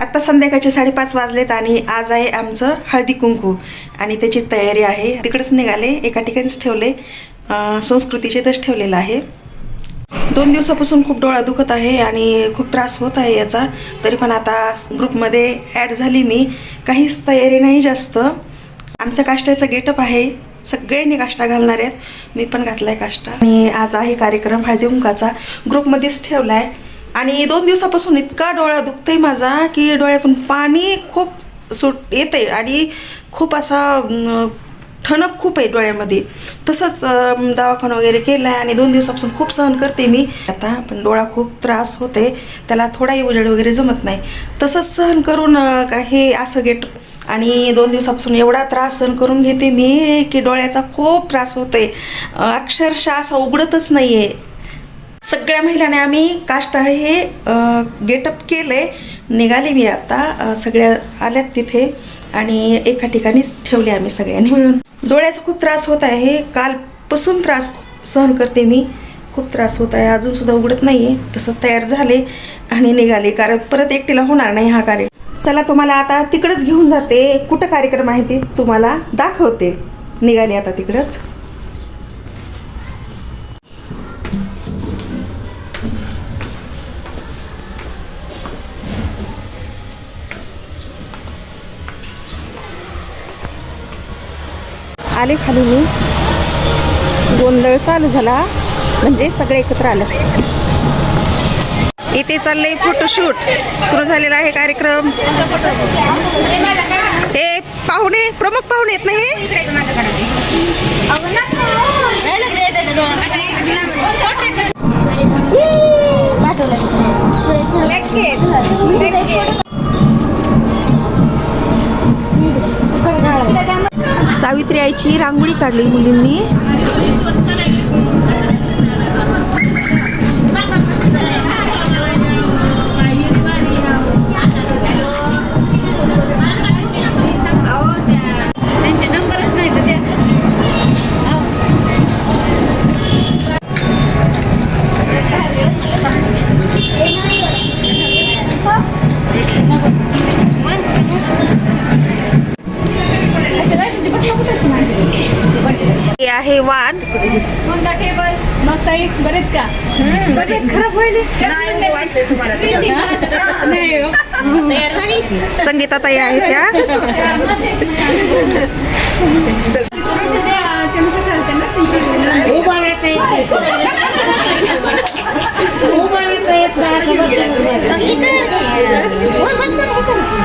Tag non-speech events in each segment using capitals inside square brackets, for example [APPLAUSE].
आत्ता संध्याकाळचे साडेपाच वाजलेत आणि आज आहे आमचं हळदी कुंकू. आणि त्याची तयारी आहे. तिकडेच निघाले एका ठिकाणीच ठेवले. संस्कृतीचे इथंच ठेवलेलं आहे. दोन दिवसापासून खूप डोळा दुखत आहे आणि खूप त्रास होत आहे याचा. तरी पण आता ग्रुपमध्ये ॲड झाली मी. काहीच तयारी नाही जास्त. आमचा काष्टाचा गेटअप आहे. सगळ्यांनी काष्टा घालणार आहेत. मी पण घातला आहे काष्टा. आणि आज आहे कार्यक्रम हळदी कुंकाचा. ग्रुपमध्येच ठेवला आहे आणि दोन दिवसापासून इतका डोळा दुखतंय माझा की डोळ्यातून पाणी खूप सुट येतंय आणि खूप असा ठणक खूप आहे डोळ्यामध्ये. तसंच दवाखाना वगैरे केला आहे आणि दोन दिवसापासून खूप सहन करते मी. आता पण डोळा खूप त्रास होते त्याला थोडाही उजेड वगैरे जमत नाही. तसंच सहन करून का हे असं गेट आणि दोन दिवसापासून एवढा त्रास सहन करून घेते मी की डोळ्याचा खूप त्रास होतो आहे अक्षरशः असा उघडतच नाही आहे सगळ्या महिलांनी आम्ही काष्ट हे गेटअप केले. निघाली मी आता सगळ्या आल्यात तिथे आणि एका ठिकाणीच ठेवले आम्ही सगळ्यांनी मिळून. डोळ्याचा खूप त्रास होत आहे. कालपासून त्रास सहन करते मी. खूप त्रास होत आहे. अजून सुद्धा उघडत नाही आहे तसं तयार झाले आणि निघाले. कारण परत एकटीला होणार नाही हा कार्य चला तुम्हाला आता तिकडंच घेऊन जाते. कुठं कार्यक्रम आहे ते तुम्हाला दाखवते. निघाले आता तिकडंच. आले खाली मी. गोंधळ चालू झाला. म्हणजे सगळे एकत्र आले. इथे चाललंय फोटोशूट सुरू झालेला आहे कार्यक्रम. हे पाहुणे प्रमुख पाहुणे आहेत ना सावित्री आईची रांगोळी काढली मुलींनी. आहे वाण. कोणता टेबल मग काही बरेच का? खराब व्हायले [LAUGHS] नाही हो. संगीता ताई आहे त्या. अगं,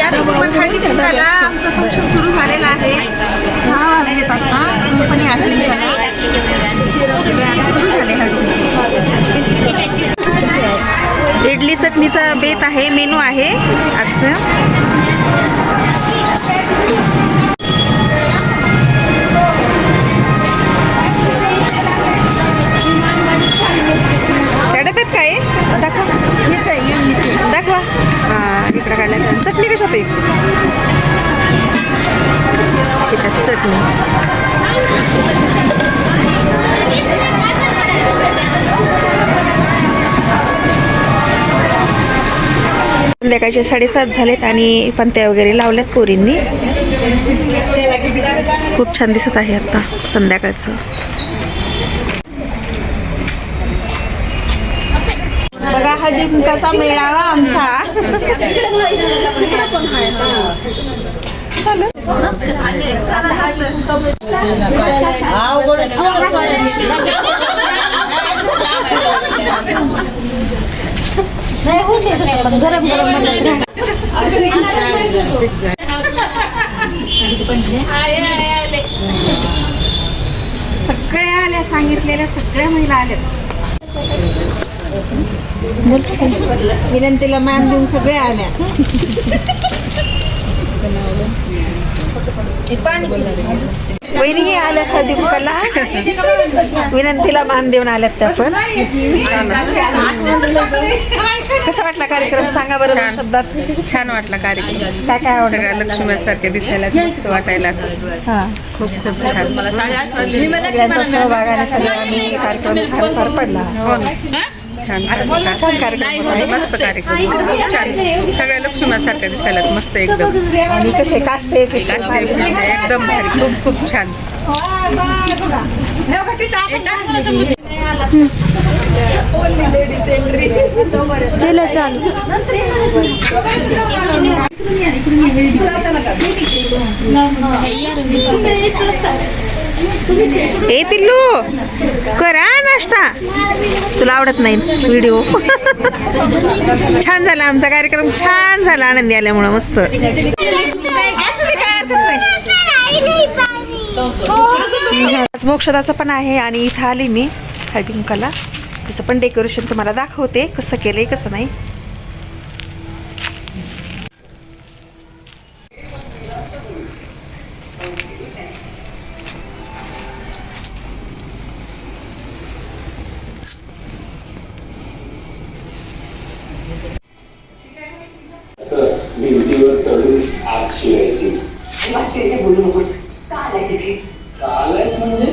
चांगली पण हळदी कुंकाला आमचं फंक्शन सुरू झालेलं आहे सहा वाजलेत आता कंपनी आहे सुरू झाले हळदी इडली चटणीचा बेत आहे मेनू आहे आजचं. दाखवा हा इकडं काढल्या चटणी कशात आहे त्याच्यात चटणी. संध्याकाळचे साडेसात झालेत आणि पंत्या वगैरे लावल्यात पोरींनी. खूप छान दिसत आहे आता संध्याकाळचं. हळदी कुंकाचा मेळावा आमचा. गरम गरम सगळ्या आल्या सांगितलेल्या सगळ्या महिला आल्या. विनंतीला मान देऊन सगळे आल्या. वहिनी आल्या हळदी कुंकाला विनंतीला मान देऊन आल्यात त्या पण. कसा वाटला कार्यक्रम? सांगा बरं शब्दात. छान वाटला कार्यक्रम. काय काय आवडलं? लक्ष्मीसारखे दिसायला मस्त वाटायला. हा. खूप खूप छान. सगळ्यांचा सहभाग आणि सगळ्यांनी कार्यक्रम छान पार पडला. छान छान कार्यक्रम होता. मस्त कार्यक्रम. खूप छान. सगळ्या लक्ष्मीसारख्या दिसायला मस्त एकदम. आणि कसे काष्टे फिष्टे एकदम भारी. खूप खूप छान. चालू. ए पिल्लू करा नाश्ता. तुला आवडत नाही व्हिडिओ. छान झाला आमचा कार्यक्रम छान झाला आनंदी आल्यामुळं मस्त. मोक्षदाचं पण आहे आणि इथं आली मी हळदी कुंकाला त्याचं पण डेकोरेशन तुम्हाला दाखवते कसं केलंय कसं नाही. भिंतीवर चढून शिरायची का आलायस म्हणजे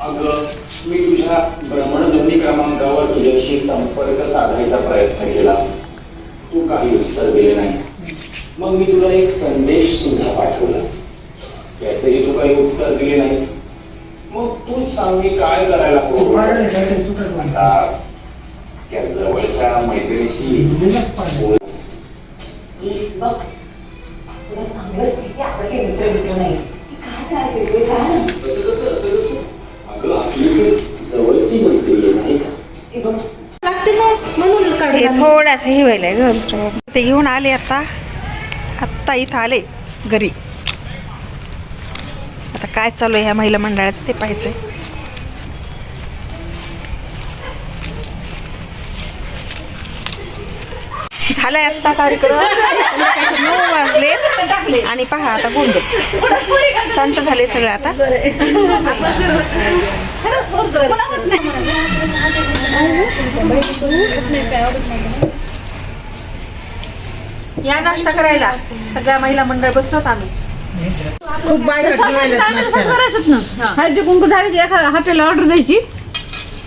अगं मी तुझ्या भ्रमणध्वनी क्रमांकावर तुझ्याशी संपर्क साधायचा प्रयत्न केला. तू काही उत्तर दिले नाहीस. मग मी तुला एक संदेश सुद्धा पाठवला. त्याचंही तू काही उत्तर दिले नाहीस. मग तूच सांग मी काय करायला आता त्या जवळच्या मैत्रिणीशी बोल. असं कसं असं कसं? का हे थोडासा हे व्हायलाय ग. ते घेऊन आले आता. आत्ता इथं आले घरी. आता काय चालू आहे ह्या महिला मंडळाचं ते पाहायचंय. झालाय आत्ता कार्यक्रम. संध्याकाळचे नऊ वाजले. आणि पहा आता गोंधळ शांत झाले सगळं आता. या नाश्ता करायला. सगळ्या महिला मंडळ बसलोत आम्ही. खूप बायका करायचंच ना. हळदी कुंकू झाली की हॉटेलला ऑर्डर द्यायची.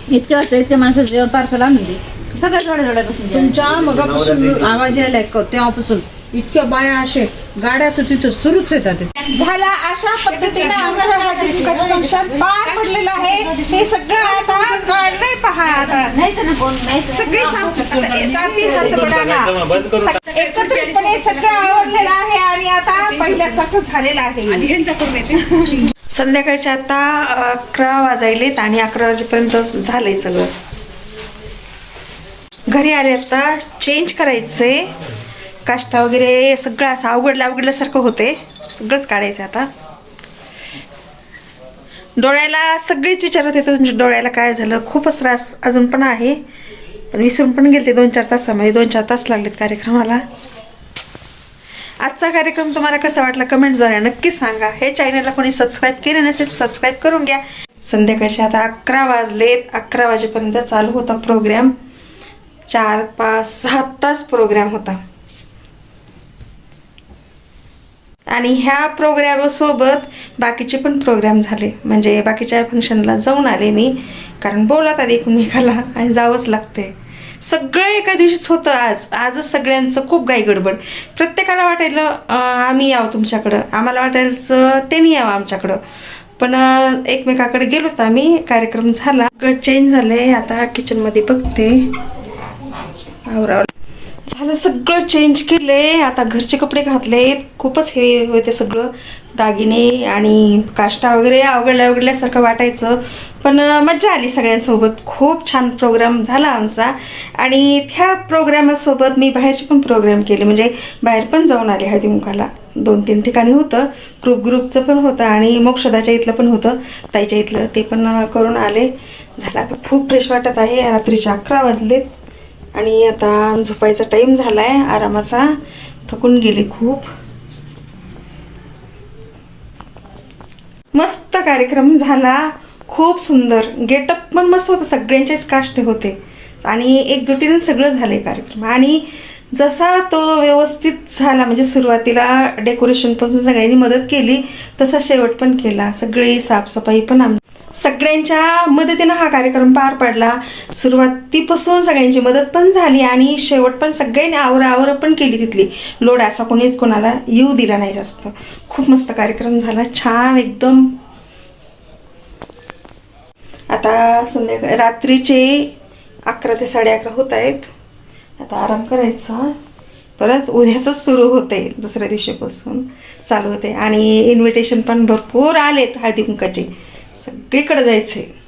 इतके वाजता इतके माणसाचं जेवण पार्सल आणून दे. सगळ्या जोड्या जोड्या बसून तुमच्या मगापासून आवाज यायलाय का? तेव्हापासून. इतक्या बाया असे गाड्या तर तिथं सुरूच येतात. झाला अशा पद्धतीने आमचं फंक्शन पार पडलेलं आहे. हे सगळं आता काढलंय पहा आता. सगळी साथ- साथी एकत्रितपणे सगळं आवडलेलं आहे आणि आता पहिल्यासारखं झालेलं आहे. संध्याकाळचे आता अकरा वाजायलेत आणि अकरा वाजेपर्यंत झालंय सगळं. घरी आले आता चेंज करायचंय. काष्टा वगैरे सगळं असं अवघडलं अवघडल्यासारखं होते. सगळंच काढायचं आता. डोळ्याला सगळीच विचारत होते म्हणजे तुमच्या डोळ्याला काय झालं? खूपच त्रास अजून पण आहे. पण विसरून पण गेले दोन चार तासामध्ये. दोन चार तास लागलेत कार्यक्रमाला. आजचा कार्यक्रम तुम्हाला कसा वाटला कमेंटद्वारे नक्कीच सांगा. हे चॅनलला कोणी सबस्क्राईब केलं नसेल सबस्क्राईब करून घ्या. संध्याकाळचे आता अकरा वाजलेत. अकरा वाजेपर्यंत चालू होता प्रोग्राम चार पाच सहा तास प्रोग्राम होता. आणि ह्या प्रोग्रॅमसोबत बाकीचे पण प्रोग्राम झाले. म्हणजे बाकीच्या फंक्शनला जाऊन आले मी. कारण बोलत आधी एकमेकाला आणि जावंच लागते सगळं एका दिवशीच होतं आज. आजच सगळ्यांचं खूप गाई गडबड. प्रत्येकाला वाटायलं आम्ही यावं तुमच्याकडं. आम्हाला वाटायचं त्यांनी यावं आमच्याकडं. पण एकमेकाकडे गेलो होतो आम्ही. कार्यक्रम झाला. सगळं चेंज झालंय. आता किचनमध्ये बघते. आवरावं झालं सगळं चेंज केले आता घरचे कपडे घातले खूपच हे होते सगळं. दागिने आणि काष्टा वगैरे अवघडल्या अवघडल्यासारखं वाटायचं. पण मज्जा आली सगळ्यांसोबत. खूप छान प्रोग्राम झाला आमचा. आणि त्या प्रोग्रामासोबत मी बाहेरचे पण प्रोग्राम केले. म्हणजे बाहेर पण जाऊन आले हळदीमुखाला दोन तीन ठिकाणी होतं. ग्रुप ग्रुपचं पण होतं आणि मोक्षदाच्या इथलं पण होतं. ताईच्या इथलं. ते पण करून आले. झालं आता. खूप फ्रेश वाटत आहे. रात्रीचे अकरा वाजलेत. आणि आता झोपायचा टाईम झाला आहे आरामाचा. थकून गेले खूप. मस्त कार्यक्रम झाला. खूप सुंदर. गेटअप पण मस्त होतं सगळ्यांचेच काष्ट होते. आणि एकजुटीने सगळं झालं कार्यक्रम. आणि जसा तो व्यवस्थित झाला म्हणजे सुरुवातीला डेकोरेशनपासून सगळ्यांनी मदत केली तसा शेवट पण केला. सगळी साफसफाई पण आम सगळ्यांच्या मदतीनं हा कार्यक्रम पार पडला. सुरुवातीपासून सगळ्यांची मदत पण झाली आणि शेवट पण सगळ्यांनी आवर आवर पण केली तिथली. लोड असा कोणीच कोणाला येऊ दिला नाही जास्त. खूप मस्त कार्यक्रम झाला. छान एकदम. आता संध्याकाळी रात्रीचे अकरा ते साडे अकरा होत आहेत. आता आराम करायचा. परत उद्याचंच सुरू होते दुसऱ्या दिवशीपासून चालू होते आणि इन्व्हिटेशन पण भरपूर आलेत हळदी कुंकाचे. सगळीकडे जायचे.